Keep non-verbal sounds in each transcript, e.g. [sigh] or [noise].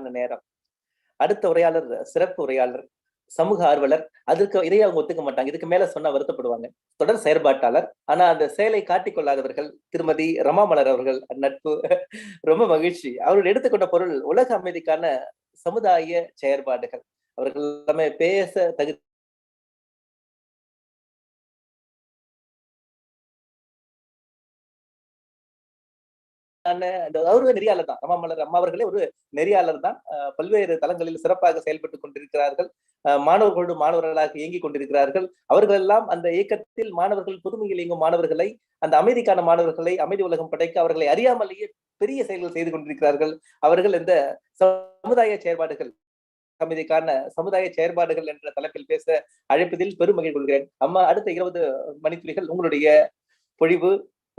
நேரம். அடுத்த உரையாளர் சிறப்பு உரையாளர் சமூக ஆர்வலர் அதற்கு இதையே அவங்க ஒத்துக்க மாட்டாங்க. இதுக்கு மேல சொன்னா வருத்தப்படுவாங்க. தொடர் செயற்பாட்டாளர். ஆனா அந்த செயலை காட்டிக்கொள்ளாதவர்கள் திருமதி ரமாமலர் அவர்கள் நட்பு. ரொம்ப மகிழ்ச்சி. அவர்கள் எடுத்துக்கொண்ட பொருள் உலக அமைதிக்கான சமுதாய செயற்பாடுகள். அவர்கள் எல்லாமே பேச தகுதி அவரு நெறியாளர் தான் அம்மாமலர் அம்மா அவர்களே ஒரு நெறியாளர் தான் பல்வேறு தளங்களில் சிறப்பாக செயல்பட்டு கொண்டிருக்கிறார்கள். மாணவர்களோடு மாணவர்களாக இயங்கிக் கொண்டிருக்கிறார்கள். அவர்கள் எல்லாம் அந்த இயக்கத்தில் மாணவர்கள் புதுமையில் இயங்கும் மாணவர்களை அந்த அமைதிக்கான மாணவர்களை அமைதி உலகம் படைக்க அவர்களை அறியாமலேயே பெரிய செயல்கள் செய்து கொண்டிருக்கிறார்கள். அவர்கள் இந்த சமுதாய செயற்பாடுகள் அமைதிக்கான சமுதாய செயற்பாடுகள் என்ற தலைப்பில் பேச அழைப்பதில் பெருமகிழ் கொள்கிறேன். அம்மா அடுத்த இருபது மணித்துளிகள் உங்களுடைய பொழிவு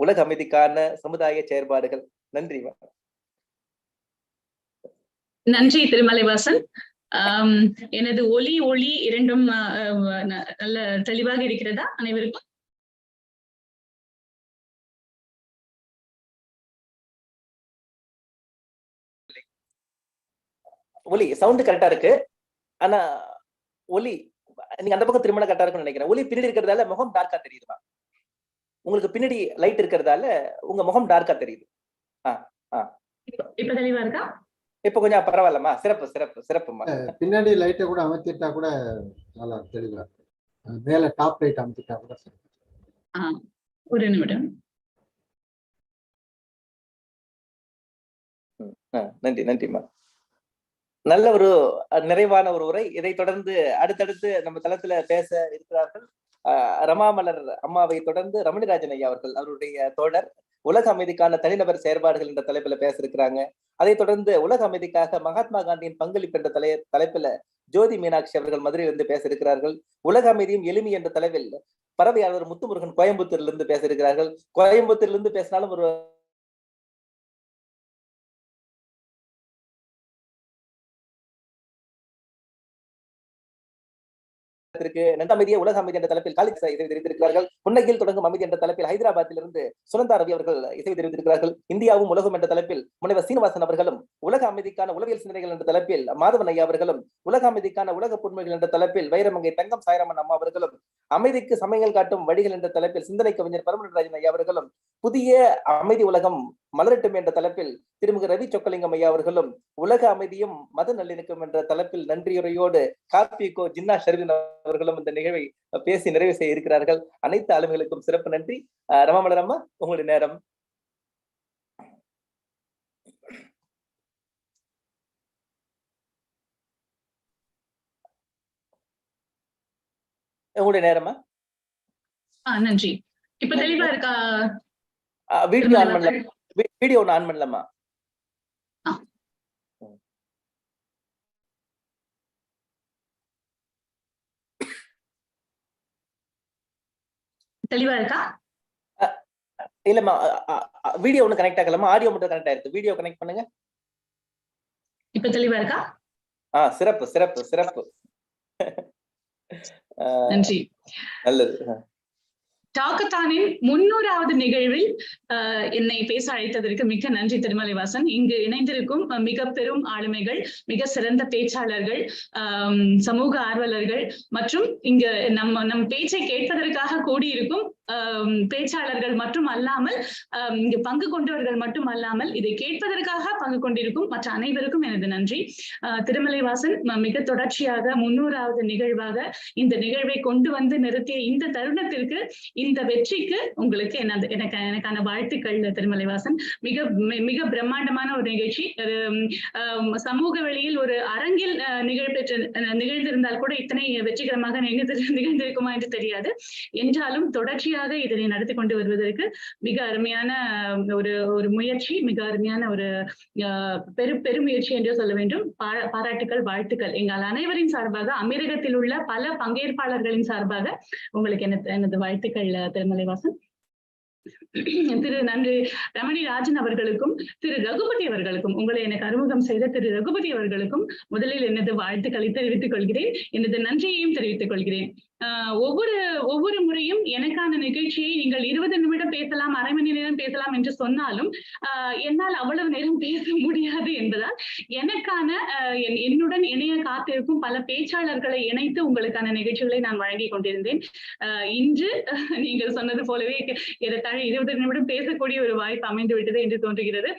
உலக அமைதிக்கான சமுதாய செயற்பாடுகள். நன்றி நன்றி திருமலைவாசன். எனது ஒலி ஒளி இரண்டும் நல்ல தெளிவாக இருக்கிறதா அனைவருக்கும்? ஒலி சவுண்ட் கரெக்டா இருக்கு. ஆனா ஒலி நீங்க அந்த பக்கம் திருமணம் கரெக்டா இருக்கும்னு நினைக்கிறேன். ஒலி பின்னாடி இருக்கிறதால முகம் டார்க்கா தெரியுதுமா? உங்களுக்கு பின்னாடி லைட் இருக்கிறதால உங்க முகம் டார்க்கா தெரியுது. இப்ப தெளிவா இருக்கா? இப்ப கொஞ்சம் பரவாயில்லம்மா. சிறப்பு சிறப்பு சிறப்புமா பின்னாடி லைட்டை கூட அமைத்திட்டா கூட நல்லா தெளிவா இருக்கு மேல டாப் லைட் அமைத்திட்டா கூட ஒரு நிமிடம். நன்றி நன்றிம்மா. நல்ல ஒரு நிறைவான ஒரு உரை. இதை தொடர்ந்து அடுத்தடுத்து நம்ம தளத்துல பேச இருக்கிறார்கள். ரமாமலர் அம்மாவை தொடர்ந்து ரமணிராஜன் ஐயா அவர்கள் அவருடைய தோழர் உலக அமைதிக்கான தனிநபர் செயற்பாடுகள் என்ற தலைப்புல பேச இருக்கிறாங்க அதை தொடர்ந்து உலக அமைதிக்காக மகாத்மா காந்தியின் பங்களிப்பு என்ற தலை தலைப்புல ஜோதி மீனாட்சி அவர்கள் மதுரையிலிருந்து பேச இருக்கிறார்கள் உலக அமைதியும் எளிமை என்ற தலைவில் பறவையாளர் முத்துமுருகன் கோயம்புத்தூர்ல இருந்து பேச இருக்கிறார்கள் கோயம்புத்தூர்ல இருந்து பேசினாலும் ஒரு இருக்கு. நந்தமைதிய உலக அமைதி என்ற தலைப்பில் காலிக் இசை தெரிவித்திருக்கிறார்கள். புன்னகில் தொடங்கும் அமைதி என்ற தலைப்பில் ஹைதராபாத்திலிருந்து சுனந்தா ரவி அவர்கள் இசை தெரிவித்திருக்கிறார்கள். இந்தியாவும் உலகம் என்ற தலைப்பில் முனைவர் சீனிவாசன் அவர்களும் உலக அமைதிக்கான உளவியல் சிந்தனைகள் என்ற தலைப்பில் மாதவன் ஐயா அவர்களும் உலக அமைதிக்கான உலக புன்மைகள் என்ற தலைப்பில் வைரமங்கை தங்கம் சாயராமன் அம்மா அவர்களும் அமைதிக்கு சமயங்கள் காட்டும் வழிகள் என்ற தலைப்பில் சிந்தனை கவிஞர் பரமராஜன் ஐயா அவர்களும் புதிய அமைதி உலகம் மலரட்டும் என்ற தலைப்பில் திருமிகு ரவி சொக்கலிங்கம் ஐயா அவர்களும் உலக அமைதியும் மத நல்லிணக்கம் என்ற தலைப்பில் நன்றியுரையோடு கார்பிகோ ஜின்னா ஷர்வின் அவர்களும் இந்த நிகழ்வை பேசி நிறைவு செய்ய இருக்கிறார்கள். அனைத்து ஆளுமைகளுக்கும் சிறப்பு நன்றி. ரமாமலர் அம்மா உங்களுடைய நேரம். உங்களுடைய நேரமா நன்றி. இப்ப தெளிவா இருக்கா? வீடியோ ஆன் பண்ணல வீடியோ ஒன்று ஆன் பண்ணலாமா? தெளிவா இருக்கா? இல்லம்மா வீடியோ ஒண்ணு கனெக்ட் ஆகலாமா? ஆடியோ மட்டும் கனெக்ட் ஆயிருக்கு. வீடியோ கனெக்ட் பண்ணுங்க. இப்ப தெளிவா இருக்கா? ஆ சிறப்பு சிறப்பு சிறப்பு. நன்றி. நல்லது. டாக்கத்தானின் முன்னூறாவது நிகழ்வில் என்னை பேச அழைத்ததற்கு மிக்க நன்றி திருமலைவாசன். இங்கு இணைந்திருக்கும் மிக பெரும் ஆளுமைகள் மிக சிறந்த பேச்சாளர்கள் சமூக ஆர்வலர்கள் மற்றும் இங்கு நம்ம நம் பேச்சை கேட்பதற்காக கூடியிருக்கும் பேச்சாளர்கள் மட்டும் அல்லாமல் இங்கு பங்கு கொண்டவர்கள் மட்டும் அல்லாமல் இதை கேட்பதற்காக பங்கு கொண்டிருக்கும் மற்ற அனைவருக்கும் எனது நன்றி. திருமலைவாசன் மிக தொடர்ச்சியாக முன்னூறாவது நிகழ்வாக இந்த நிகழ்வை கொண்டு வந்து நிறுத்திய இந்த தருணத்திற்கு இந்த வெற்றிக்கு உங்களுக்கு எனது எனக்கு எனக்கான வாழ்த்துக்கள் திருமலைவாசன். மிக மிக பிரம்மாண்டமான ஒரு நிகழ்ச்சி. சமூக வெளியில் ஒரு அரங்கில் நிகழ்பெற்ற நிகழ்ந்திருந்தால் கூட இத்தனை வெற்றிகரமாக நிகழ்ந்திருக்குமா என்று தெரியாது. என்றாலும் தொடர்ச்சியாக தொடர்ச்சியாக இதனை நடத்தி கொண்டு வருவதற்கு மிக அருமையான ஒரு ஒரு முயற்சி மிக அருமையான ஒரு பெரு பெருமுயற்சி என்று சொல்ல வேண்டும். பாராட்டுகள் வாழ்த்துக்கள். எங்கள் அனைவரின் சார்பாக அமீரகத்தில் உள்ள பல பங்கேற்பாளர்களின் சார்பாக உங்களுக்கு எனது எனது வாழ்த்துக்கள் திருமலைவாசன். திரு நன்றி ரமணி ராஜன் அவர்களுக்கும் திரு ரகுபதி அவர்களுக்கும் உங்களை எனக்கு அறிமுகம் செய்த திரு ரகுபதி அவர்களுக்கும் முதலில் எனது வாழ்த்துக்களை தெரிவித்துக் கொள்கிறேன். எனது நன்றியையும் தெரிவித்துக் கொள்கிறேன். ஒவ்வொரு ஒவ்வொரு முறையும் எனக்கான நிகழ்ச்சியை நீங்கள் இருபது நிமிடம் பேசலாம் அரை மணி நேரம் பேசலாம் என்று சொன்னாலும் ஆஹ் என்னால் அவ்வளவு நேரம் பேச முடியாது என்பதால் எனக்கான என்னுடன் இணைய காத்திருக்கும் பல பேச்சாளர்களை இணைத்து உங்களுக்கான நிகழ்ச்சிகளை நான் வழங்கி கொண்டிருந்தேன். இன்று [laughs] நீங்கள் சொன்னது போலவே ஏறத்தாழ இருபது நிமிடம் பேசக்கூடிய ஒரு வாய்ப்பு அமைந்து விட்டது என்று தோன்றுகிறது.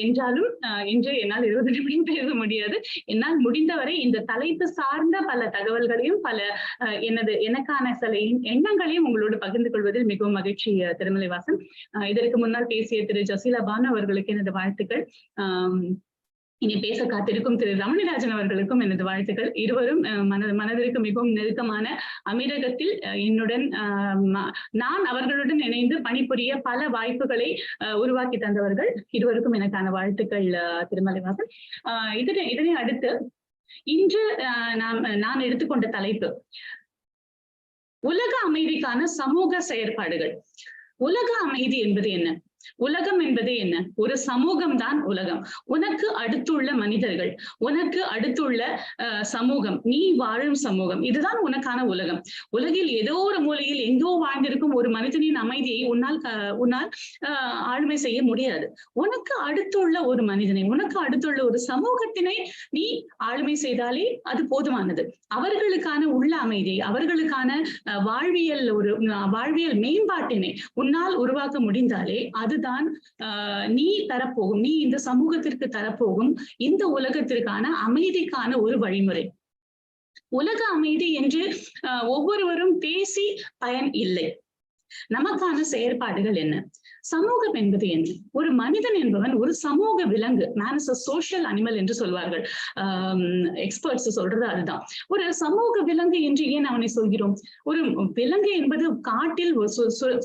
என்றாலும் இன்று என்னால் இருபது நிமிடம் பேச முடியாது. என்னால் முடிந்தவரை இந்த தலைப்பு சார்ந்த பல தகவல்களையும் பல எனது எனக்கான சில எண்ணங்களையும் உங்களோடு பகிர்ந்து கொள்வதில் மிகவும் மகிழ்ச்சி ஆஹ் திருமலைவாசன். இதற்கு முன்னால் பேசிய திரு ஜசீலா பானு அவர்களுக்கு எனது வாழ்த்துக்கள். ஆஹ் இனி பேச காத்திருக்கும் திரு ரமணிராஜன் அவர்களுக்கும் எனது வாழ்த்துக்கள். இருவரும் மனது மனதிற்கு மிகவும் நெருக்கமான அமீரகத்தில் என்னுடன் ஆஹ் நான் அவர்களுடன் இணைந்து பணிபுரிய பல வாய்ப்புகளை உருவாக்கி தந்தவர்கள். இருவருக்கும் எனக்கான வாழ்த்துக்கள் திருமலைவாசன். ஆஹ் இதனை இதனை அடுத்து இன்று ஆஹ் நாம் நான் எடுத்துக்கொண்ட தலைப்பு உலக அமைதிக்கான சமூக செயற்பாடுகள். உலக அமைதி என்பது என்ன? உலகம் என்பது என்ன? ஒரு சமூகம் தான் உலகம். உனக்கு அடுத்துள்ள மனிதர்கள் உனக்கு அடுத்துள்ள சமூகம் நீ வாழும் சமூகம் இதுதான் உனக்கான உலகம். உலகில் ஏதோ ஒரு மூலையில் எங்கோ வாழ்ந்திருக்கும் ஒரு மனிதனின் அமைதியை உன்னால் உன்னால் ஆளுமை செய்ய முடியாது. உனக்கு அடுத்துள்ள ஒரு மனிதனை உனக்கு அடுத்துள்ள ஒரு சமூகத்தினை நீ ஆளுமை செய்தாலே அது போதுமானது. அவர்களுக்கான உள்ள அமைதியை அவர்களுக்கான வாழ்வியல் ஒரு வாழ்வியல் மேம்பாட்டினை உன்னால் உருவாக்க முடிந்தாலே அது அதுதான் ஆஹ், நீ தரப்போகும் நீ இந்த சமூகத்திற்கு தரப்போகும் இந்த உலகத்திற்கான அமைதிக்கான ஒரு வழிமுறை. உலக அமைதி என்று ஒவ்வொருவரும் பேசி பயன் இல்லை. நமக்கான செயற்பாடுகள் என்ன? சமூகம் என்பது என்ன? ஒரு மனிதன் என்பவன் ஒரு சமூக விலங்கு. மேன் இஸ் சோஷியல் அனிமல் என்று சொல்வார்கள். எக்ஸ்பர்ட்ஸ் சொல்றது அதுதான். ஒரு சமூக விலங்கு என்று ஏன் அவனை சொல்கிறோம்? ஒரு விலங்கு என்பது காட்டில்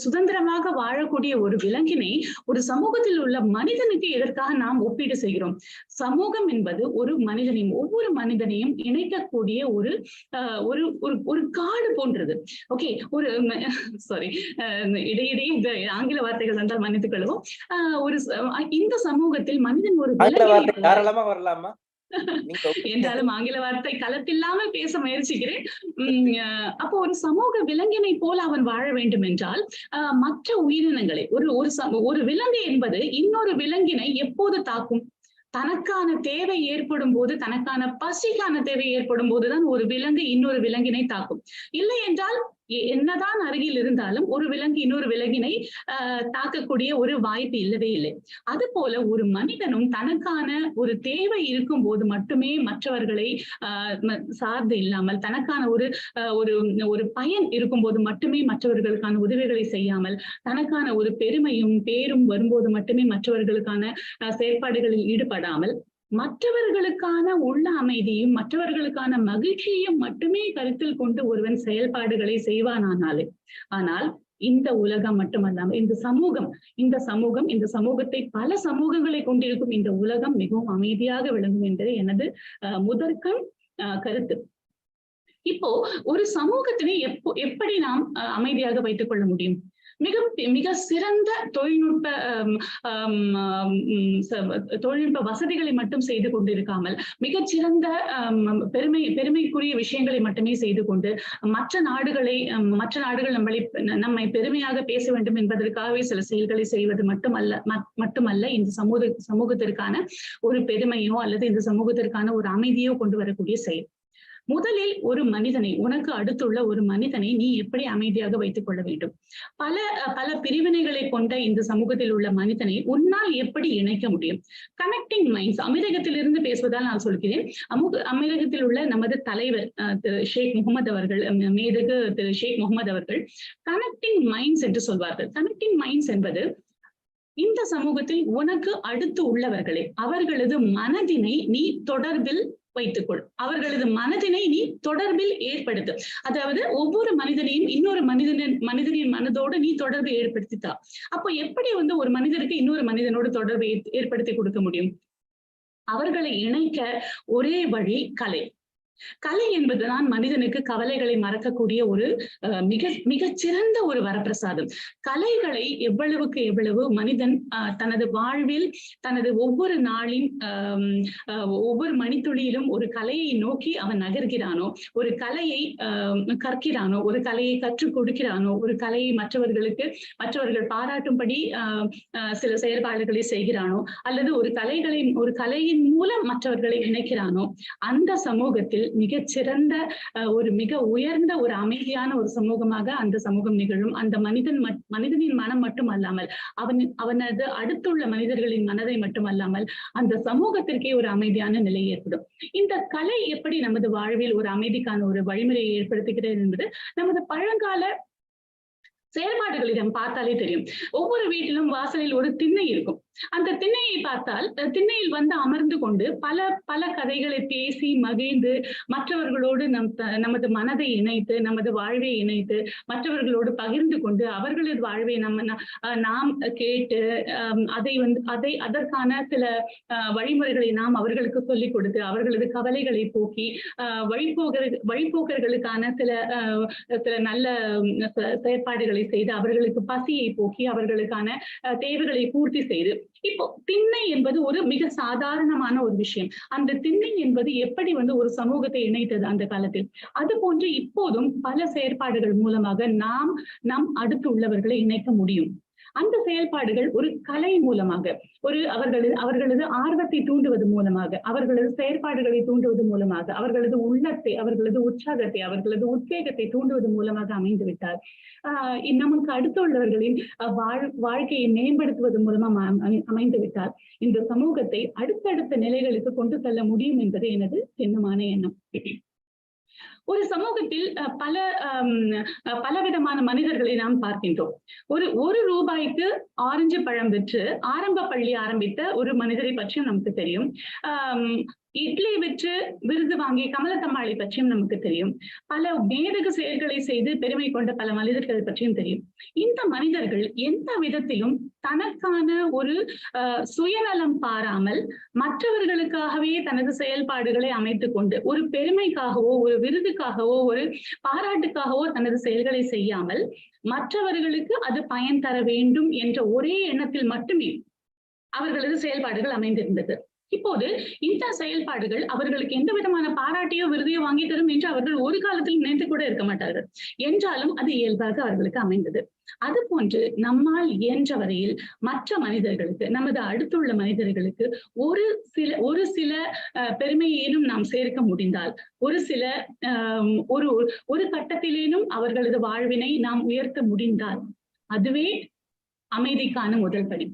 சுதந்திரமாக வாழக்கூடிய ஒரு விலங்கினை ஒரு சமூகத்தில் உள்ள மனிதனுக்கு எதற்காக நாம் ஒப்பீடு செய்கிறோம்? சமூகம் என்பது ஒரு மனிதனையும் ஒவ்வொரு மனிதனையும் இணைக்கக்கூடிய ஒரு ஆஹ், ஒரு ஒரு ஒரு காடு போன்றது. ஓகே ஒரு சாரி இடையிடையே இந்த ஆங்கில வார்த்தைகள் வந்தால் மன்னித்துக் கொள்வோம் ஒரு இந்த சமூகத்தில் மனிதன் ஒரு தாராளமா வரலாமா? [laughs] என்றாலும் ஆங்கில வார்த்தை கலப்பில்லாமல் பேச முயற்சிக்கிறேன். அப்போ ஒரு சமூக விலங்கினை போல அவன் வாழ வேண்டும் என்றால் மற்ற உயிரினங்களை ஒரு ஒரு ஒரு விலங்கு என்பது இன்னொரு விலங்கினை எப்போது தாக்கும்? தனக்கான தேவை ஏற்படும் போது தனக்கான பசிக்கான தேவை ஏற்படும் போதுதான் ஒரு விலங்கு இன்னொரு விலங்கினை தாக்கும். இல்லை என்றால் என்னதான் அருகில் இருந்தாலும் ஒரு விலங்கு இன்னொரு விலங்கினை தாக்கக்கூடிய ஒரு வாய்ப்பு இல்லவே இல்லை. அது போல ஒரு மனிதனும் தனக்கான ஒரு தேவை இருக்கும் போது மட்டுமே மற்றவர்களை சார்ந்து இல்லாமல் தனக்கான ஒரு ஒரு ஒரு பயன் இருக்கும்போது மட்டுமே மற்றவர்களுக்கான உதவிகளை செய்யாமல் தனக்கான ஒரு பெருமையும் பேரும் வரும்போது மட்டுமே மற்றவர்களுக்கான செயற்பாடுகளில் ஈடுபடாமல் மற்றவர்களுக்கான உள்ள அமைதியும் மற்றவர்களுக்கான மகிழ்ச்சியையும் மட்டுமே கருத்தில் கொண்டு ஒருவன் செயல்பாடுகளை செய்வானானாலே ஆனால் இந்த உலகம் மட்டுமல்லாமல் இந்த சமூகம் இந்த சமூகம் இந்த சமூகத்தை பல சமூகங்களை கொண்டிருக்கும் இந்த உலகம் மிகவும் அமைதியாக விளங்கும் என்பது எனது முதற்கண் கருத்து. இப்போ ஒரு சமூகத்தினை எப்போ எப்படி நாம் அஹ், அமைதியாக வைத்துக் கொள்ள முடியும்? மிக மிக சிறந்த தொழில்நுட்ப தொழில்நுட்ப வசதிகளை மட்டும் செய்து கொண்டிருக்காமல் மிகச்சிறந்த பெருமை பெருமைக்குரிய விஷயங்களை மட்டுமே செய்து கொண்டு மற்ற நாடுகளை மற்ற நாடுகள் நம்மளை நம்மை பெருமையாக பேச வேண்டும் என்பதற்காகவே சில செயல்களை செய்வது மட்டுமல்ல மட்டுமல்ல இந்த சமூக சமூகத்திற்கான ஒரு பெருமையோ அல்லது இந்த சமூகத்திற்கான ஒரு அமைதியோ கொண்டு வரக்கூடிய செயல். முதலில் ஒரு மனிதனை உனக்கு அடுத்துள்ள ஒரு மனிதனை நீ எப்படி அமைதியாக வைத்துக் கொள்ள வேண்டும்? பல பல பிரிவினைகளை கொண்ட இந்த சமூகத்தில் உள்ள மனிதனை உன்னால் எப்படி இணைக்க முடியும்? கனெக்டிங் மைண்ட்ஸ் அமிரகத்திலிருந்து பேசுவதால் நான் சொல்கிறேன். அமுக அமிரகத்தில் உள்ள நமது தலைவர் அஹ், திரு ஷேக் முகமது அவர்கள் மேதகு திரு ஷேக் முகமது அவர்கள் கனெக்டிங் மைண்ட்ஸ் என்று சொல்வார்கள். கனெக்டிங் மைண்ட்ஸ் என்பது இந்த சமூகத்தில் உனக்கு அடுத்து உள்ளவர்களே அவர்களது மனதினை நீ தொடர்பில் வைத்துக்கொள். அவர்களது மனதினை நீ தொடர்பில் ஏற்படுத்து. அதாவது ஒவ்வொரு மனிதனையும் இன்னொரு மனிதனின் மனிதனின் மனதோடு நீ தொடர்பு ஏற்படுத்தித்தா. அப்போ எப்படி வந்து ஒரு மனிதருக்கு இன்னொரு மனிதனோடு தொடர்பு ஏற்- ஏற்படுத்தி கொடுக்க முடியும்? அவர்களை இணைக்க ஒரே வழி கலை. கலை என்பதுதான் மனிதனுக்கு கவலைகளை மறக்கக்கூடிய ஒரு அஹ், மிக மிகச்சிறந்த ஒரு வரப்பிரசாதம். கலைகளை எவ்வளவுக்கு எவ்வளவு மனிதன் தனது வாழ்வில் தனது ஒவ்வொரு நாளின் ஒவ்வொரு மணித்துளியிலும் ஒரு கலையை நோக்கி அவன் நகர்கிறானோ ஒரு கலையை கற்கிறானோ ஒரு கலையை கற்றுக் கொடுக்கிறானோ ஒரு கலையை மற்றவர்களுக்கு மற்றவர்கள் பாராட்டும்படி ஆஹ், ஆஹ், சில செயல்பாடுகளை செய்கிறானோ அல்லது ஒரு கலைகளின் ஒரு கலையின் மூலம் மற்றவர்களை இணைக்கிறானோ அந்த சமூகத்தில் மிக சிறந்த ஒரு மிக உயர்ந்த ஒரு அமைதியான ஒரு சமூகமாக அந்த சமூகம் நிகழும். அந்த மனிதன் மனிதனின் மனம் மட்டும் அல்லாமல் அவன் அவனது அடுத்துள்ள மனிதர்களின் மனதை மட்டுமல்லாமல் அந்த சமூகத்திற்கே ஒரு அமைதியான நிலை ஏற்படும். இந்த கலை எப்படி நமது வாழ்வில் ஒரு அமைதிக்கான ஒரு வழிமுறையை ஏற்படுத்துகிறது என்பது நமது பழங்கால செயல்பாடுகளிடம் பார்த்தாலே தெரியும். ஒவ்வொரு வீட்டிலும் வாசலில் ஒரு திண்ணை இருக்கும். அந்த திண்ணையை பார்த்தால் திண்ணையில் வந்து அமர்ந்து கொண்டு பல பல கதைகளை பேசி மகிழ்ந்து மற்றவர்களோடு நம் நமது மனதை இணைத்து நமது வாழ்வை இணைத்து மற்றவர்களோடு பகிர்ந்து கொண்டு அவர்களது வாழ்வை நம்ம நாம் கேட்டு அஹ், அதை வந்து அதை அதற்கான சில அஹ், வழிமுறைகளை நாம் அவர்களுக்கு சொல்லிக் கொடுத்து அவர்களது கவலைகளை போக்கி அஹ், வழிபோகர் வழிபோக்கர்களுக்கான சில சில நல்ல செயற்பாடுகளை செய்து அவர்களுக்கு பசியை போக்கி அவர்களுக்கான அஹ், தேவைகளை பூர்த்தி செய்து இப்போ திண்ணை என்பது ஒரு மிக சாதாரணமான ஒரு விஷயம். அந்த திண்ணை என்பது எப்படி வந்து ஒரு சமூகத்தை இணைத்தது அந்த காலத்தில்? அது போன்று இப்போதும் பல செயற்பாடுகள் மூலமாக நாம் நம் அடுத்து உள்ளவர்களை இணைக்க முடியும். அந்த செயல்பாடுகள் ஒரு கலை மூலமாக ஒரு அவர்களது அவர்களது ஆர்வத்தை தூண்டுவது மூலமாக அவர்களது செயற்பாடுகளை தூண்டுவது மூலமாக அவர்களது உள்ளத்தை அவர்களது உற்சாகத்தை அவர்களது உத்வேகத்தை தூண்டுவது மூலமாக அமைந்து விட்டார். ஆஹ் நமக்கு அடுத்துள்ளவர்களின் அஹ், வாழ் வாழ்க்கையை மேம்படுத்துவது மூலமா அமை- அமைந்து விட்டார். இந்த சமூகத்தை அடுத்தடுத்த நிலைகளுக்கு கொண்டு செல்ல முடியும் என்பது எனது சின்னமான எண்ணம். ஒரு சமூகத்தில் பல பலவிதமான மனிதர்களை நாம் பார்க்கின்றோம். ஒரு ஒரு ரூபாய்க்கு ஆரஞ்சு பழம் விற்று ஆரம்ப பள்ளி ஆரம்பித்த ஒரு மனிதரை பற்றியும் நமக்கு தெரியும். இட்லி விற்று விருது வாங்கிய கமலத்தம்மாளை பற்றியும் நமக்கு தெரியும். பல மேதகு செயல்களை செய்து பெருமை கொண்ட பல மனிதர்கள் பற்றியும் தெரியும். இந்த மனிதர்கள் எந்த விதத்திலும் தனக்கான ஒரு அஹ், சுயநலம் பாராமல் மற்றவர்களுக்காகவே தனது செயல்பாடுகளை அமைத்துக் கொண்டு ஒரு பெருமைக்காகவோ ஒரு விருதுக்காகவோ ஒரு பாராட்டுக்காகவோ தனது செயல்களை செய்யாமல் மற்றவர்களுக்கு அது பயன் தர வேண்டும் என்ற ஒரே எண்ணத்தில் மட்டுமே அவர்களது செயல்பாடுகள் அமைந்திருந்தது. இப்போது இந்த செயல்பாடுகள் அவர்களுக்கு எந்த விதமான பாராட்டையோ விருதையோ வாங்கி தரும் என்று அவர்கள் ஒரு காலத்தில் நினைத்து கூட இருக்க மாட்டார்கள். என்றாலும் அது இயல்பாக அவர்களுக்கு அமைந்தது. அது போன்று நம்மால் இயன்ற வரையில் மற்ற மனிதர்களுக்கு நமது அடுத்துள்ள மனிதர்களுக்கு ஒரு சில ஒரு சில பெருமையேனும் நாம் சேர்க்க முடிந்தால் ஒரு சில ஒரு ஒரு கட்டத்திலேனும் அவர்களது வாழ்வினை நாம் உயர்த்த முடிந்தால் அதுவே அமைதிக்கான முதல் படி.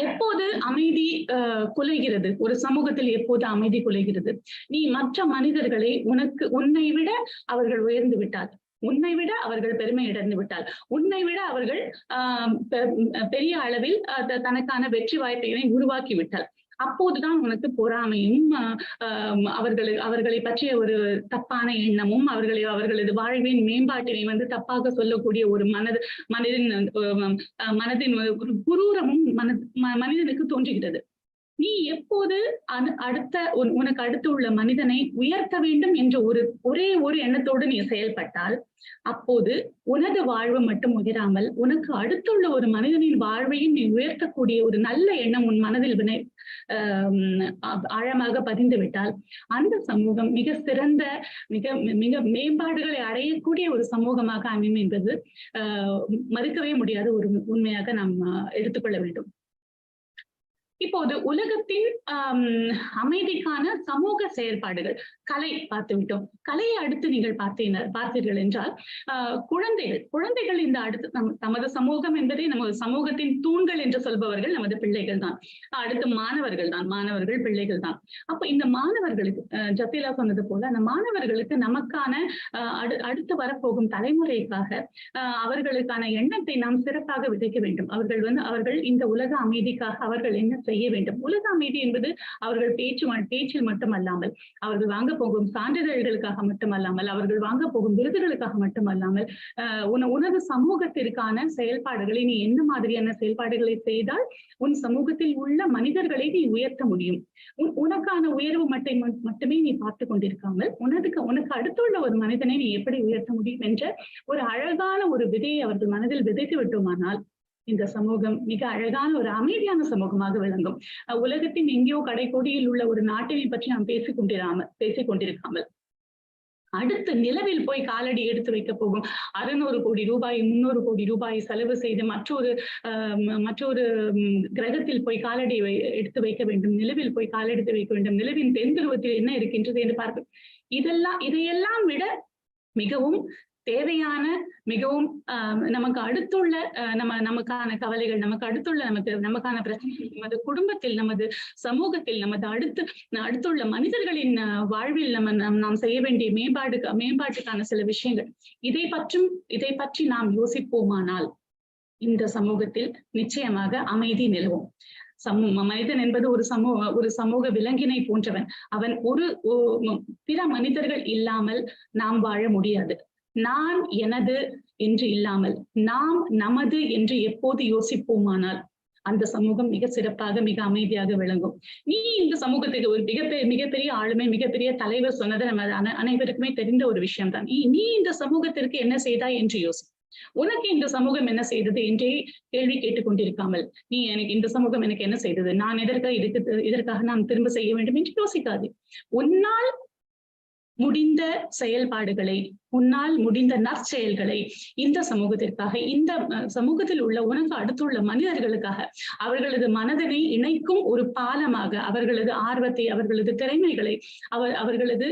எப்போது அமைதி குலைகிறது? ஒரு சமூகத்தில் எப்போது அமைதி குலைகிறது? நீ மற்ற மனிதர்களை உனக்கு உன்னை விட அவர்கள் உயர்ந்து விட்டால் உன்னை விட அவர்கள் பெருமை அடைந்து விட்டால் உன்னை விட அவர்கள் ஆஹ் பெ- பெரிய அளவில் தனக்கான வெற்றி வாய்ப்பையை உருவாக்கி விட்டார் அப்போதுதான் உனக்கு பொறாமையும் ஆஹ் அவர்களை அவர்களை பற்றிய ஒரு தப்பான எண்ணமும் அவர்களை அவர்களது வாழ்வின் மேம்பாட்டினை வந்து தப்பாக சொல்லக்கூடிய ஒரு மனது மனிதன் மனதின் ஒரு குரூரமும் மன ம- மனிதனுக்கு தோன்றுகிறது. நீ எப்போது அனு- அடுத்த உனக்கு அடுத்து உள்ள மனிதனை உயர்த்த வேண்டும் என்ற ஒரு ஒரே ஒரு எண்ணத்தோடு நீ செயல்பட்டால் அப்போது உனது வாழ்வு மட்டும் உயராமல் உனக்கு அடுத்துள்ள ஒரு மனிதனின் வாழ்வையும் நீ உயர்த்தக்கூடிய ஒரு நல்ல எண்ணம் உன் மனதில் வினை ஆஹ் ஆழமாக பதிந்து விட்டால் அந்த சமூகம் மிக சிறந்த மிக மிக மேம்பாடுகளை அடையக்கூடிய ஒரு சமூகமாக அமையும் என்பது ஆஹ் மறுக்கவே முடியாத ஒரு உண்மையாக நாம் எடுத்துக்கொள்ள வேண்டும். இப்போது உலகத்தின் அமைதிக்கான சமூக செயற்பாடுகள் கலை பார்த்து விட்டோம். கலையை அடுத்து நீங்கள் பார்த்தீங்க பார்த்தீர்கள் என்றால் குழந்தைகள் குழந்தைகள் இந்த அடுத்து நம் நமது சமூகம் என்பதே நமது சமூகத்தின் தூண்கள் என்று சொல்பவர்கள் நமது பிள்ளைகள் தான். அடுத்து மாணவர்கள் தான் மாணவர்கள் பிள்ளைகள் தான். அப்ப இந்த மாணவர்களுக்கு அஹ், ஜத்திலா சொன்னது போல அந்த மாணவர்களுக்கு நமக்கான ஆஹ், அடு- அடுத்து வரப்போகும் தலைமுறைக்காக ஆஹ், அவர்களுக்கான எண்ணத்தை நாம் சிறப்பாக விதைக்க வேண்டும். அவர்கள் வந்து அவர்கள் இந்த உலக அமைதிக்காக அவர்கள் என்ன செய்ய வேண்டும். உலக அமைதி என்பது அவர்கள் பேச்சு பேச்சில் மட்டுமல்லாமல் அவர்கள் வாங்க போகும் சான்றிதழ்களுக்காக மட்டுமல்லாமல் அவர்கள் வாங்க போகும் விருதுகளுக்காக மட்டுமல்லாமல் உன உனது சமூகத்திற்கான செயல்பாடுகளை நீ என்ன மாதிரியான செயல்பாடுகளை செய்தால் உன் சமூகத்தில் உள்ள மனிதர்களை நீ உயர்த்த முடியும். உன் உனக்கான உயர்வு மட்டை மட்டுமே நீ பார்த்து கொண்டிருக்காமல் உனதுக்கு உனக்கு அடுத்துள்ள ஒரு மனிதனை நீ எப்படி உயர்த்த முடியும் என்ற ஒரு அழகான ஒரு விதையை அவர்கள் மனதில் விதைத்து விட்டோமானால் இந்த சமூகம் மிக அழகான ஒரு அமைதியான சமூகமாக விளங்கும். உலகத்தின் எங்கேயோ கடைக்கோடியில் உள்ள ஒரு நாட்டினை பற்றி நாம் பேசிக் கொண்டிராமல் பேசிக் கொண்டிருக்காமல் அடுத்து நிலவில் போய் காலடி எடுத்து வைக்க போகும் அறுநூறு கோடி ரூபாய் முன்னூறு கோடி ரூபாய் செலவு செய்து மற்றொரு ஆஹ் மற்றொரு கிரகத்தில் போய் காலடி வை- எடுத்து வைக்க வேண்டும். நிலவில் போய் காலெடுத்து வைக்க வேண்டும். நிலவின் தென் துருவத்தில் என்ன இருக்கின்றது என்று பார்க்க இதெல்லாம் இதையெல்லாம் விட மிகவும் தேவையான மிகவும் ஆஹ் நமக்கு அடுத்துள்ள நம்ம நமக்கான கவலைகள் நமக்கு அடுத்துள்ள நமக்கு நமக்கான பிரச்சனைகள் நமது குடும்பத்தில் நமது சமூகத்தில் நமது அடுத்து அடுத்துள்ள மனிதர்களின் வாழ்வில் நம்ம நாம் நாம் செய்ய வேண்டிய மேம்பாடு மேம்பாட்டுக்கான சில விஷயங்கள். இதை பற்றும் இதை பற்றி நாம் யோசிப்போமானால் இந்த சமூகத்தில் நிச்சயமாக அமைதி நிலவும். சமூக மனிதன் என்பது ஒரு சமூக ஒரு சமூக விலங்கினை போன்றவன். அவன் ஒரு பிற மனிதர்கள் இல்லாமல் நாம் வாழ முடியாது. நான் எனது என்று இல்லாமல் நாம் நமது என்று எப்போது யோசிப்போமானால் அந்த சமூகம் மிக சிறப்பாக மிக அமைதியாக விளங்கும். நீ இந்த சமூகத்துக்கு ஒரு மிகப்பெரிய மிகப்பெரிய ஆளுமை மிகப்பெரிய தலைவர் சொன்னது நம்ம அனைவருக்குமே தெரிந்த ஒரு விஷயம் தான் நீ நீ இந்த சமூகத்திற்கு என்ன செய்தாய் என்று யோசி. உனக்கு இந்த சமூகம் என்ன செய்தது என்றே கேள்வி கேட்டுக்கொண்டிருக்காமல் நீ எனக்கு இந்த சமூகம் எனக்கு என்ன செய்தது? நான் எதற்காக இதுக்கு இதற்காக நான் திரும்ப செய்ய வேண்டும் என்று யோசிக்காது. உன்னால் முடிந்த செயல்பாடுகளை உன்னால் முடிந்த நற்செயல்களை இந்த சமூகத்திற்காக இந்த சமூகத்தில் உள்ள உனக்கு அடுத்துள்ள மனிதர்களுக்காக அவர்களது மனதனை இணைக்கும் ஒரு பாலமாக அவர்களது ஆர்வத்தை அவர்களது திறமைகளை அவர் அவர்களது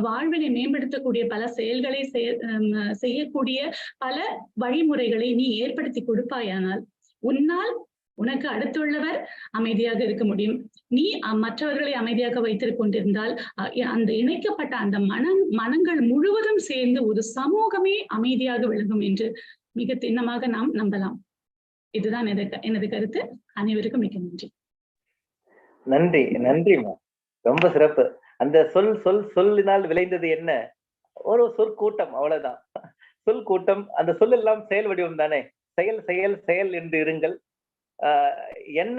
வாழ்வினை மேம்படுத்தக்கூடிய பல செயல்களை செய்ய செய்யக்கூடிய பல வழிமுறைகளை நீ ஏற்படுத்தி கொடுப்பாயானால் உன்னால் உனக்கு அடுத்துள்ளவர் அமைதியாக இருக்க முடியும். நீ மற்றவர்களை அமைதியாக வைத்துக் கொண்டிருந்தால் அந்த இணைக்கப்பட்ட அந்த மனம் மனங்கள் முழுவதும் சேர்ந்து ஒரு சமூகமே அமைதியாக விளங்கும் என்று மிக திண்ணமாக நாம் நம்பலாம். இதுதான் எனது எனது கருத்து. அனைவருக்கும் மிக நன்றி. நன்றி நன்றிம்மா ரொம்ப சிறப்பு. அந்த சொல் சொல் சொல்லினால் விளைந்தது என்ன? ஒரு சொற்கூட்டம் அவ்வளவுதான். சொல் கூட்டம் அந்த சொல் எல்லாம் செயல் வடிவம் தானே? செயல் செயல் செயல் என்று இருங்கள். என்ன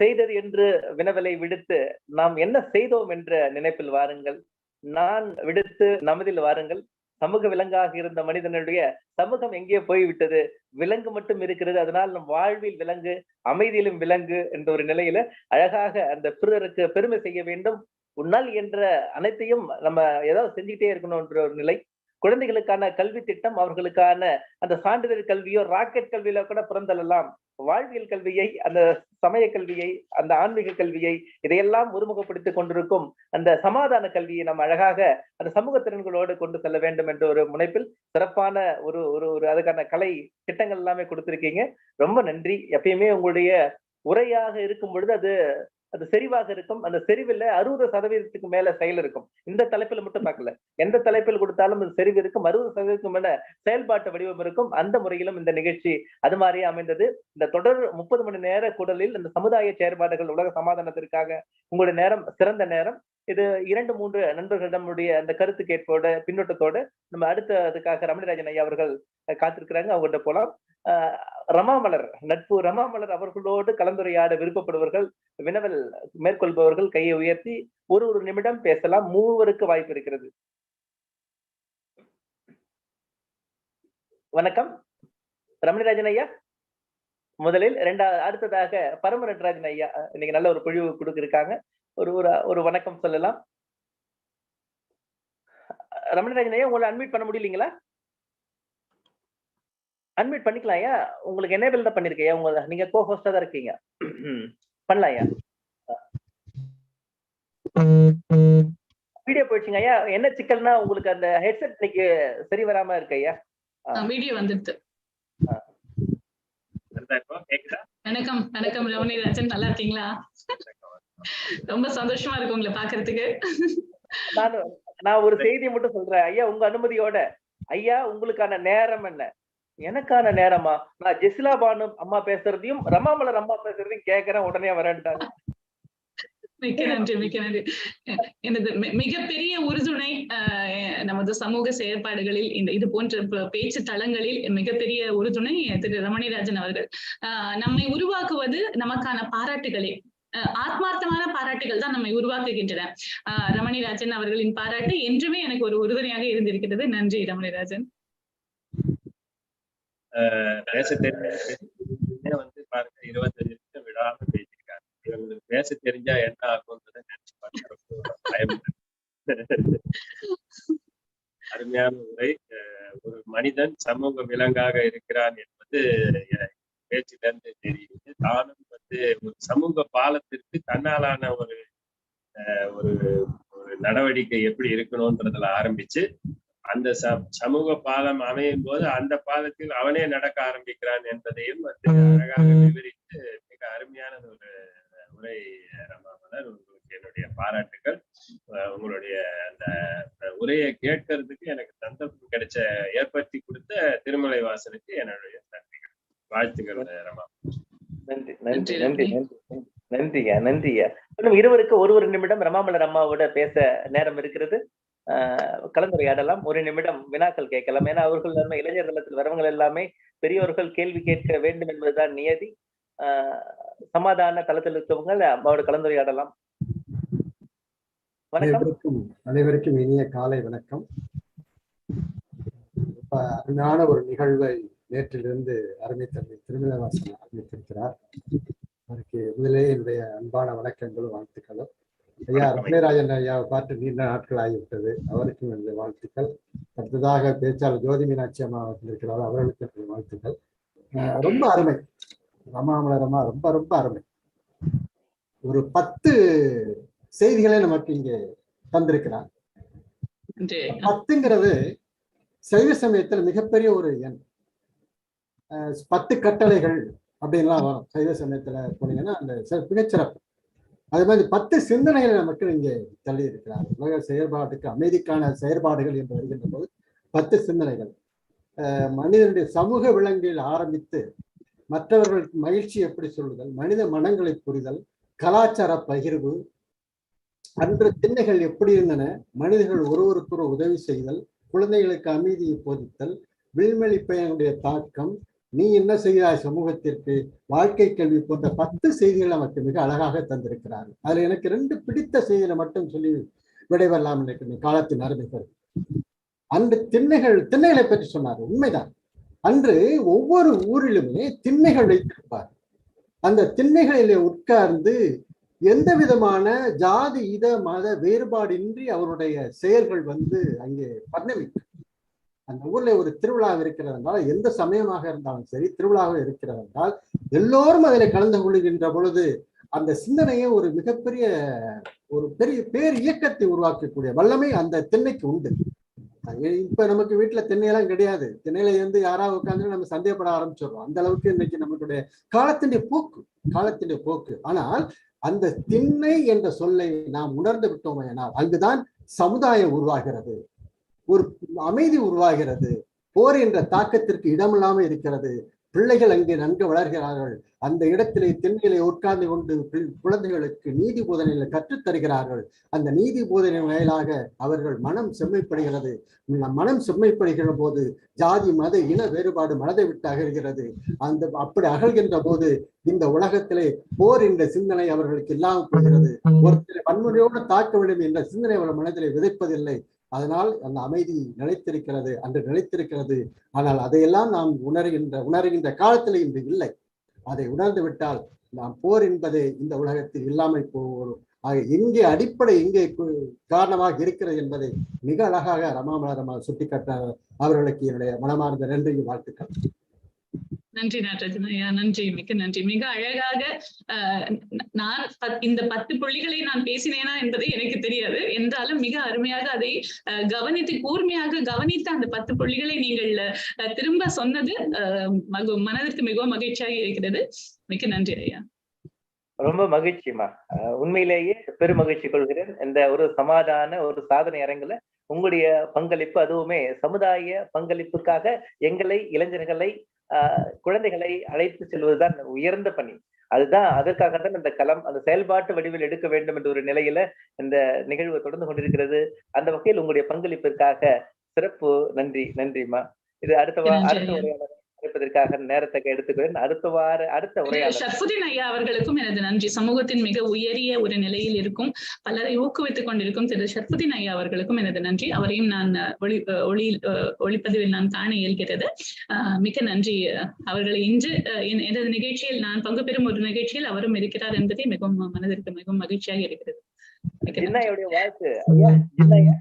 செய்தது என்று வினவலை விடுத்து நாம் என்ன செய்தோம் என்ற நினைப்பில் வாருங்கள். நான் விடுத்து நமதில் வாருங்கள். சமூக விலங்காக இருந்த மனிதனுடைய சமூகம் எங்கே போய்விட்டது? விலங்கு மட்டும் இருக்கிறது. அதனால் நம் வாழ்வில் விலங்கு அமைதியிலும் விலங்கு என்ற ஒரு நிலையில அழகாக அந்த பிறருக்கு பெருமை செய்ய வேண்டும். உன்னால் என்ற அனைத்தையும் நம்ம ஏதாவது செஞ்சுக்கிட்டே இருக்கணும்ன்ற ஒரு நிலை. குழந்தைகளுக்கான கல்வி திட்டம் அவர்களுக்கான அந்த சான்றிதழ் கல்வியோ ராக்கெட் கல்வியில கூட பிறந்தலாம் வாழ்வியல் கல்வியை அந்த சமய கல்வியை அந்த ஆன்மீக கல்வியை இதையெல்லாம் ஒருமுகப்படுத்திக் கொண்டிருக்கும் அந்த சமாதான கல்வியை நம்ம அழகாக அந்த சமூக திறன்களோடு கொண்டு செல்ல வேண்டும் என்ற ஒரு முனைப்பில் சிறப்பான ஒரு ஒரு ஒரு அதுக்கான கலை திட்டங்கள் எல்லாமே கொடுத்திருக்கீங்க. ரொம்ப நன்றி. எப்பயுமே உங்களுடைய உரையாக இருக்கும் பொழுது அது அது செறிவாக இருக்கும். அந்த செறிவில் அறுபது சதவீதத்துக்கு மேல செயல் இருக்கும். இந்த தலைப்பில் மட்டும் பார்க்கல. எந்த தலைப்பில் கொடுத்தாலும் அது செறிவு இருக்கும். அறுபது சதவீதத்துக்கு மேல செயல்பாட்டு வடிவம் இருக்கும். அந்த முறையிலும் இந்த நிகழ்ச்சி அது மாதிரியே அமைந்தது. இந்த தொடர் முப்பது மணி நேர கூடலில் இந்த சமுதாய செயற்பாடுகள் உலக சமாதானத்திற்காக உங்களுடைய நேரம் சிறந்த நேரம். இது இரண்டு மூன்று நண்பர்களிடமுடைய அந்த கருத்து கேட்போட பின்னோட்டத்தோட நம்ம அடுத்த அதுக்காக ரமணிராஜன் ஐயா அவர்கள் காத்திருக்கிறாங்க. அவங்கள்ட்ட போலாம். ரமாமலர் நட்பு ரமாமலர் அவர்களோடு கலந்துரையாட விருப்பப்படுவர்கள் வினவல் மேற்கொள்பவர்கள் கையை உயர்த்தி ஒரு ஒரு நிமிடம் பேசலாம். மூவருக்கு வாய்ப்பு இருக்கிறது. வணக்கம். ரமணிராஜன் ஐயா? முதலில் இரண்டாவது அடுத்ததாக பரம நடராஜன் ஐயா இன்னைக்கு நல்ல ஒரு பொழிவு கொடுக்கிருக்காங்க. ஒரு ஒரு ஒரு வணக்கம் சொல்லலாம். ரமணிராஜன் ஐயா உங்களை அன்மிட் பண்ண முடியலீங்களா? அட்மிட் பண்ணிக்கலாம் ஐயா. உங்களுக்கு எனேபிள் தான் பண்ணிருக்கேன் உங்க நீங்க கோ ஹோஸ்டா தான் இருக்கீங்க. பண்ணலாம் ஐயா. வீடியோ போயிடுச்சுங்க ஐயா. என்ன சிக்கல்னா உங்களுக்கு அந்த ஹெட்செட் இன்னைக்கு சரி வராம இருக்கு ஐயா. வீடியோ கேக்குதா? வணக்கம் வணக்கம் ரமணிராஜன் நல்லா இருக்கீங்களா? ரொம்ப சந்தோஷமா இருக்கு உங்களை பாக்குறதுக்கு நான் நான் ஒரு செய்தியை மட்டும் சொல்றேன். ஐயா உங்க அனுமதியோட. ஐயா உங்களுக்கான நேரம் என்ன? எனக்கான நேரமா? நான் ஜெசிலா பானு அம்மா பேசுறதையும் ரமாமலர் அம்மா பேசுறதையும் கேக்குறேன் உடனே வரேன்ட்டாங்க மிக்க நன்றி மிக்க நன்றி. எனது மிகப்பெரிய உறுதுணை நமது சமூக செயற்பாடுகளில் இந்த இது போன்ற பேச்சு தளங்களில் மிகப்பெரிய உறுதுணை திரு ரமணிராஜன் அவர்கள். நம்மை உருவாக்குவது நமக்கான பாராட்டுகளே. ஆத்மார்த்தமான பாராட்டுகள் தான் நம்மை உருவாக்குகின்றன. ரமணிராஜன் அவர்களின் பாராட்டு என்றுமே எனக்கு ஒரு உறுதுணையாக இருந்திருக்கிறது. நன்றி ரமணிராஜன். பேச தெரிஞ்ச வந்து பாருங்க இருபத்தஞ்சு நிமிஷம் விடாம பேசியிருக்காங்க. இவங்களுக்கு பேச தெரிஞ்சா என்ன ஆகும்ன்றத நினைச்சு பாருங்க அருமையான உரை. அஹ் ஒரு மனிதன் சமூக விலங்காக இருக்கிறான் என்பது பேச்சிலிருந்து பேச்சுல இருந்து தெரியுது. தானும் வந்து ஒரு சமூக பாலத்திற்கு தன்னாலான ஒரு அஹ் ஒரு ஒரு நடவடிக்கை எப்படி இருக்கணும்ன்றதுல ஆரம்பிச்சு அந்த ச- சமூக பாலம் அமையும் போது அந்த பாலத்தில் அவனே நடக்க ஆரம்பிக்கிறான் என்பதையும் வந்து அழகாக விவரித்து மிக அருமையான ஒரு உரை ரமாமலர் உங்களுக்கு என்னுடைய பாராட்டுகள். உங்களுடைய அந்த உரையை கேட்கறதுக்கு எனக்கு சந்தர்ப்பம் கிடைச்ச ஏற்படுத்தி கொடுத்த திருமலை வாசனுக்கு என்னுடைய நன்றிகள். வாழ்த்துக்கள் ரமா. நன்றி நன்றி நன்றி, நன்றி. நன்றி நன்றியா நன்றியா இருவருக்கு ஒரு ஒரு நிமிடம் ரமாமலர் அம்மாவோட பேச நேரம் இருக்கிறது. கலந்துரையாடலாம். ஒரு நிமிடம் வினாக்கள் கேட்கலாம். ஏன்னா அவர்கள் நம்ம இளைஞர் தளத்தில் வரவங்க எல்லாமே பெரியவர்கள் கேள்வி கேட்க வேண்டும் என்பதுதான் நியதி. ஆஹ் சமாதான தளத்தில் இருக்கவங்க அம்மாவோட கலந்துரையாடலாம். வணக்கம். அனைவருக்கும் இனிய காலை வணக்கம். அருமையான ஒரு நிகழ்வை நேற்றிலிருந்து அருமை தந்தை திருமலவாசன் ஆரம்பித்திருக்கிறார் அவருக்கு முதலே என்னுடைய அன்பான வணக்கங்களும் வாழ்த்துக்களும். ஐயா ரமணிராஜன் ஐயாவை பார்த்து நீண்ட நாட்கள் ஆகிவிட்டது. அவருக்கும் என்னுடைய வாழ்த்துக்கள். அடுத்ததாக பேச்சாளர் ஜோதி மீனாட்சி அம்மா வந்திருக்கிறார் அவர்களுக்கு என்னுடைய வாழ்த்துக்கள். அஹ் ரொம்ப அருமை. ரமாமலரமா ரொம்ப ரொம்ப அருமை. ஒரு பத்து செய்திகளை நமக்கு இங்கே தந்திருக்கிறார். பத்துங்கிறது சைவ சமயத்துல மிகப்பெரிய ஒரு எண். அஹ் பத்து கட்டளைகள் அப்படின்லாம் வரும். சைவ சமயத்துல போனீங்கன்னா அந்த மிகச்சிறப்பு. அது மாதிரி பத்து சிந்தனைகளை நமக்கு இங்கே தள்ளி இருக்கிறார் உலக செயற்பாட்டுக்கு அமைதிக்கான செயற்பாடுகள் என்று வருகின்ற போது பத்து சிந்தனைகள். மனிதனுடைய சமூக விலங்கில் ஆரம்பித்து மற்றவர்களுக்கு மகிழ்ச்சி எப்படி சொல்லுதல் மனித மனங்களை புரிதல் கலாச்சார பகிர்வு அன்று திண்ணைகள் எப்படி இருந்தன மனிதர்கள் ஒருவருக்கொரு உதவி செய்தல் குழந்தைகளுக்கு அமைதியை போதித்தல் விண்வெளி பயனுடைய தாக்கம் நீ என்ன செய்கிறாய் சமூகத்திற்கு? வாழ்க்கை கல்வி போன்ற பத்து செய்திகள் நமக்கு மிக அழகாக தந்திருக்கிறார். அதுல எனக்கு ரெண்டு பிடித்த செய்திகளை மட்டும் சொல்லி விடைபெறலாம் நினைக்கிறேன். காலத்தின் அருமைகள். அன்று திண்ணைகள் திண்ணைகளை பற்றி சொன்னார். உண்மைதான். அன்று ஒவ்வொரு ஊரிலுமே திண்ணைகள் வைத்திருப்பார். அந்த திண்ணைகளிலே உட்கார்ந்து எந்த விதமான ஜாதி இத மத வேறுபாடின்றி அவருடைய செயல்கள் வந்து அங்கே பரிணமிக்கும் அந்த ஊர்ல ஒரு திருவிழா இருக்கிறது என்றால் எந்த சமயமாக இருந்தாலும் சரி திருவிழாவாக இருக்கிறது என்றால் எல்லோரும் அதில் கலந்து கொள்கின்ற பொழுது அந்த சிந்தனையை ஒரு மிகப்பெரிய ஒரு பெரிய பேர் இயக்கத்தை உருவாக்கக்கூடிய வல்லமை அந்த தென்னைக்கு உண்டு. இப்ப நமக்கு வீட்டுல தென்னையெல்லாம் கிடையாது. தென்னையில இருந்து யாராவது உட்காந்து நம்ம சந்தேகப்பட ஆரம்பிச்சிடுறோம். அந்த அளவுக்கு இன்னைக்கு நம்மளுடைய காலத்தினுடைய போக்கு காலத்தினுடைய போக்கு. ஆனால் அந்த திண்ணை என்ற சொல்லை நாம் உணர்ந்து விட்டோம் விட்டோமேனால் அங்குதான் சமுதாயம் உருவாகிறது. ஒரு அமைதி உருவாகிறது. போர் என்ற தாக்கத்திற்கு இடமில்லாமல் இருக்கிறது. பிள்ளைகள் அங்கே நன்கு வளர்கிறார்கள். அந்த இடத்திலே திண்ணையிலே உட்கார்ந்து கொண்டு குழந்தைகளுக்கு நீதி போதனைகளை கற்றுத் தருகிறார்கள். அந்த நீதி போதனை வாயிலாக அவர்கள் மனம் செம்மைப்படுகிறது. மனம் செம்மைப்படுகிற போது ஜாதி மத இன வேறுபாடு மனதை விட்டு அகழ்கிறது அந்த அப்படி அகழ்கின்ற போது இந்த உலகத்திலே போர் என்ற சிந்தனை அவர்களுக்கு இல்லாமல் போகிறது. ஒருத்தரை வன்முறையோடு தாக்க வேண்டும் என்ற சிந்தனை அவர்கள் மனதிலே விதைப்பதில்லை. அதனால் அந்த அமைதி நிலைத்திருக்கிறது அன்று நிலைத்திருக்கிறது. ஆனால் அதையெல்லாம் நாம் உணர்கின்ற உணர்கின்ற காலத்தில் இன்று இல்லை. அதை உணர்ந்து விட்டால் நாம் போர் என்பது இந்த உலகத்தில் இல்லாமல் போகும் ஆக எங்கே அடிப்படை எங்கே காரணமாக இருக்கிறது என்பதை மிக அழகாக ரமாமலரமாக சுட்டிக்காட்ட அவர்களுக்கு என்னுடைய மனமார்ந்த நன்றியும் வாழ்த்துக்கள். நன்றி நடராஜன் ஐயா நன்றி. மிக்க நன்றி. மிக அழகாக ஆஹ் நான் பத்- இந்த பத்து புள்ளிகளை நான் பேசினேனா என்பது எனக்கு தெரியாது. என்றாலும் மிக அருமையாக அதை கவனித்து கூர்மையாக கவனித்த அந்த பத்து புள்ளிகளை நீங்கள் திரும்ப சொன்னது ஆஹ் மகு- மனதிற்கு மிகவும் மகிழ்ச்சியாக இருக்கிறது. மிக்க நன்றி ஐயா. ரொம்ப மகிழ்ச்சிமா உண்மையிலேயே பெரும் மகிழ்ச்சி கொள்கிறேன். இந்த ஒரு சமாதான ஒரு சாதனை அரங்குல உங்களுடைய பங்களிப்பு அதுவுமே சமுதாய பங்களிப்புக்காக எங்களை இளைஞர்களை குழந்தைகளை அழைத்து செல்வதுதான் உயர்ந்த பணி. அதுதான் அதற்காகத்தான் இந்த களம் அந்த செயல்பாட்டு வடிவில் எடுக்க வேண்டும் என்ற ஒரு நிலையில இந்த நிகழ்வு தொடர்ந்து கொண்டிருக்கிறது. அந்த வகையில் உங்களுடைய பங்களிப்பிற்காக சிறப்பு. நன்றி நன்றிம்மா. இது அடுத்த அடுத்த. உரையாடலை. அழைப்பதற்காக நேரத்தை எடுத்துக்கிறேன் அடுத்த வார அடுத்த உரையாடல் ஷர்ஃபுதீன் ஐயா அவர்களுக்கும் எனது நன்றி. சமூகத்தின் மிக உயரிய ஒரு நிலையில் இருக்கும் பலரை ஊக்குவித்துக் கொண்டிருக்கும் திரு ஷர்ஃபுதீன் ஐயா அவர்களுக்கும் எனது நன்றி. அவரையும் நான் ஒளி ஒளி ஒளிப்பதிவில் நான் காண இயல்கிறது. மிக்க நன்றி அவர்களை இன்று எனது நிகழ்ச்சியில் நான் பங்கு பெறும் ஒரு நிகழ்ச்சியில் அவரும் இருக்கிறார் என்பதே மிகவும் மனதிற்கு மிகவும் மகிழ்ச்சியாக இருக்கிறது. வாழ்த்து. ஐயா ஜின்னாயா?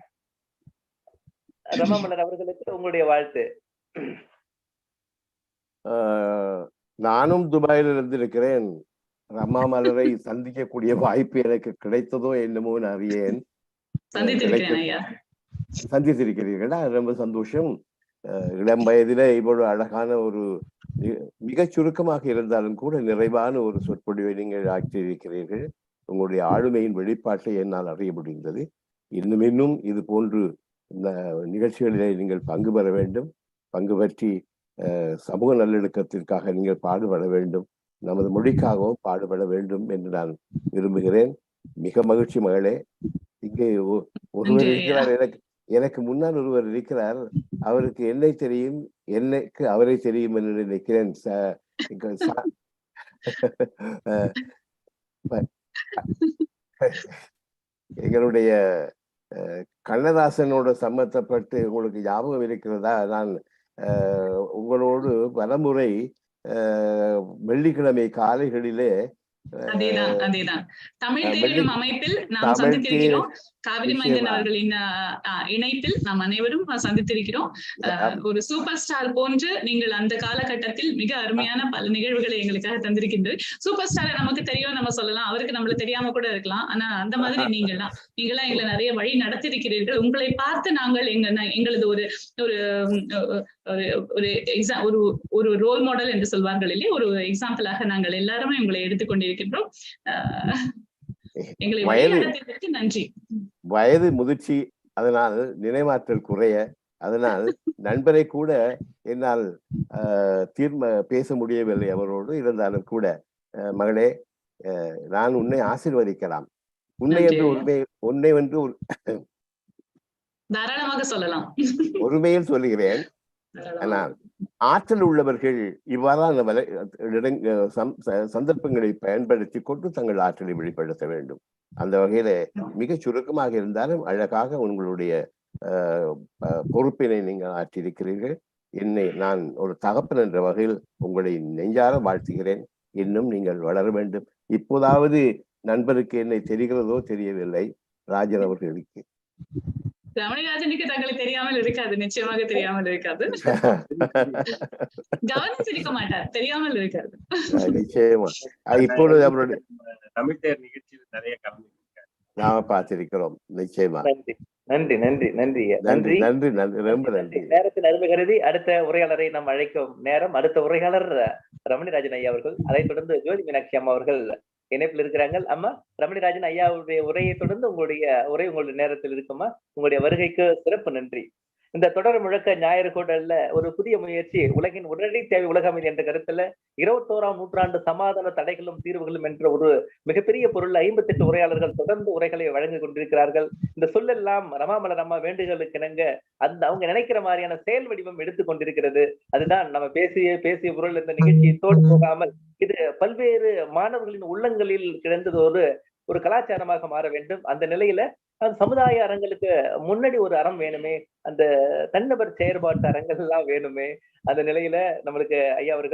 ரமாமலர் அவர்களுக்கு உங்களுடைய வாழ்த்து. நானும் துபாயில் இருந்திருக்கிறேன். ரமா மலரை சந்திக்கக்கூடிய வாய்ப்பு எனக்கு கிடைத்ததோ என்னமோ நான் அறியேன். சந்தித்திருக்கிறீர்களா? ரொம்ப சந்தோஷம். இளம் வயதிலே இவ்வளவு அழகான ஒரு மி- மிகச் சுருக்கமாக இருந்தாலும் கூட நிறைவான ஒரு சொற்பொழிவை நீங்கள் ஆற்றியிருக்கிறீர்கள். உங்களுடைய ஆளுமையின் வெளிப்பாட்டை என்னால் அறிய முடிந்தது. இன்னும் இன்னும் இது போன்று இந்த நிகழ்ச்சிகளிலே நீங்கள் பங்கு பெற வேண்டும். பங்கு பற்றி சமூக நல்லிணக்கத்திற்காக நீங்கள் பாடுபட வேண்டும். நமது மொழிக்காகவும் பாடுபட வேண்டும் என்று நான் விரும்புகிறேன். மிக மகிழ்ச்சி மகளே. இங்கே ஒருவர். இருக்கிறார். எனக்கு எனக்கு முன்னால் ஒருவர் இருக்கிறார். அவருக்கு என்னை தெரியும். என்னைக்கு அவரை தெரியும் என்று நினைக்கிறேன். எங்களுடைய கண்ணதாசனோட சம்பந்தப்பட்டு உங்களுக்கு ஞாபகம் இருக்கிறதா? நான் உங்களோடு பலமுறை வெள்ளிக்கிழமை காலைகளிலே அதேதான் அதேதான். தமிழ் வெள்ளி- அமைப்பில் நாம் சந்தித்திருக்கிறோம். காவிரி மைந்தன். அவர்களின் இணைப்பில் நாம் அனைவரும் சந்தித்திருக்கிறோம். ஒரு சூப்பர் ஸ்டார் போன்று நீங்கள் அந்த காலகட்டத்தில் மிக அருமையான பல நிகழ்வுகளை எங்களுக்காக தந்திருக்கின்றீர்கள். சூப்பர் ஸ்டாரை நமக்கு தெரியும் நம்ம சொல்லலாம். அவருக்கு நம்மளுக்கு தெரியாம கூட இருக்கலாம். ஆனா அந்த மாதிரி [laughs] நீங்களாம் நீங்களாம் எங்களை நிறைய வழி நடத்திருக்கிறீர்கள் உங்களை பார்த்து நாங்கள் எங்க எங்களது ஒரு ஒரு ஒரு ஒரு எக்ஸாம் ஒரு ஒரு ரோல் மாடல் என்று சொல்வார்கள் இல்லையா? ஒரு எக்ஸாம்பிளாக நாங்கள் எல்லாருமே உங்களை எடுத்துக்கொண்டிருக்கின்றோம் அஹ், எங்களை வழி வயது நடத்தியதற்கு நன்றி. வயது முதிர்ச்சி அதனால் நினைவாற்றல் குறைய அதனால் நண்பரை கூட என்னால் தீர்ம பேச முடியவில்லை அவரோடு. இருந்தாலும் கூட மகளே நான் உன்னை ஆசீர்வதிக்கலாம். உன்னை என்று. உண்மை உன்னை என்று தாராளமாக சொல்லலாம். ஒருமையில் சொல்லுகிறேன். ஆனால் ஆற்றல் உள்ளவர்கள் இவ்வாறான வலை சந்தர்ப்பங்களை பயன்படுத்தி கொண்டு தங்கள் ஆற்றலை வெளிப்படுத்த வேண்டும். அந்த வகையில மிக சுருக்கமாக இருந்தாலும் அழகாக உங்களுடைய ஆஹ், பொறுப்பினை நீங்கள் ஆற்றியிருக்கிறீர்கள். என்னை நான் ஒரு தகப்பன் என்ற வகையில் உங்களை நெஞ்சார வாழ்த்துகிறேன். இன்னும் நீங்கள் வளர வேண்டும். இப்போதாவது நண்பருக்கு என்னை தெரிகிறதோ தெரியவில்லை. ராஜன் அவர்களுக்கு. ரமணிராஜனுக்கு தங்களுக்கு தெரியாமல் இருக்காது நிச்சயமாக தெரியாமல் இருக்காது கவனிச்சிருக்க மாட்டார் தெரியாமல் இருக்காது நிச்சயமா இப்பொழுது அவருடைய தமிழ் தேர் நிகழ்ச்சியில் நிறைய கலந்துருக்காரு நாம பார்த்திருக்கிறோம் நிச்சயமா நன்றி நன்றி நன்றி நன்றி. நன்றி நன்றி நன்றி நன்றி ரொம்ப நன்றி நேரத்தின் அருமை கருதி அடுத்த உரையாளரை நாம் அழைக்கும் நேரம் அடுத்த உரையாளர் ரமணிராஜன் ஐயா அவர்கள் அதைத் தொடர்ந்து ஜோதி மீனாட்சி அம்மா அவர்கள் இணைப்பில் இருக்கிறாங்க. அம்மா ரமணிராஜன் ஐயாவுடைய உரையை தொடர்ந்து உங்களுடைய உரை உங்களுடைய நேரத்தில் இருக்குமா உங்களுடைய வருகைக்கு சிறப்பு நன்றி. இந்த தொடர் முழக்க ஞாயிறு கூடல்ல ஒரு புதிய முயற்சி உலகின் உடனடி தேவை உலக அமைதி என்ற கருத்துல இருபத்தோராம் நூற்றாண்டு சமாதான தடைகளும் தீர்வுகளும் என்ற ஒரு மிகப்பெரிய பொருள் ஐம்பத்தி எட்டு உரையாளர்கள் தொடர்ந்து உரைகளை வழங்கி கொண்டிருக்கிறார்கள். இந்த சொல்லெல்லாம் ரமாமலர் அம்மா வேண்டுகளுக்கு இணங்க அந்த அவங்க நினைக்கிற மாதிரியான செயல் வடிவம் எடுத்துக் கொண்டிருக்கிறது. அதுதான் நம்ம பேசிய பேசிய பொருள் இந்த நிகழ்ச்சியை தோடு போகாமல் இது பல்வேறு மாணவர்களின் உள்ளங்களில் கிடந்தது ஒரு ஒரு கலாச்சாரமாக மாற வேண்டும். அந்த நிலையில அந்த சமுதாய அரங்களுக்கு முன்னாடி ஒரு அறம் வேணுமே அந்த தன்னபர் செயற்பாட்டு அரங்கள் எல்லாம் வேணுமே அந்த நிலையில நம்மளுக்கு ஐயா அவர்கள்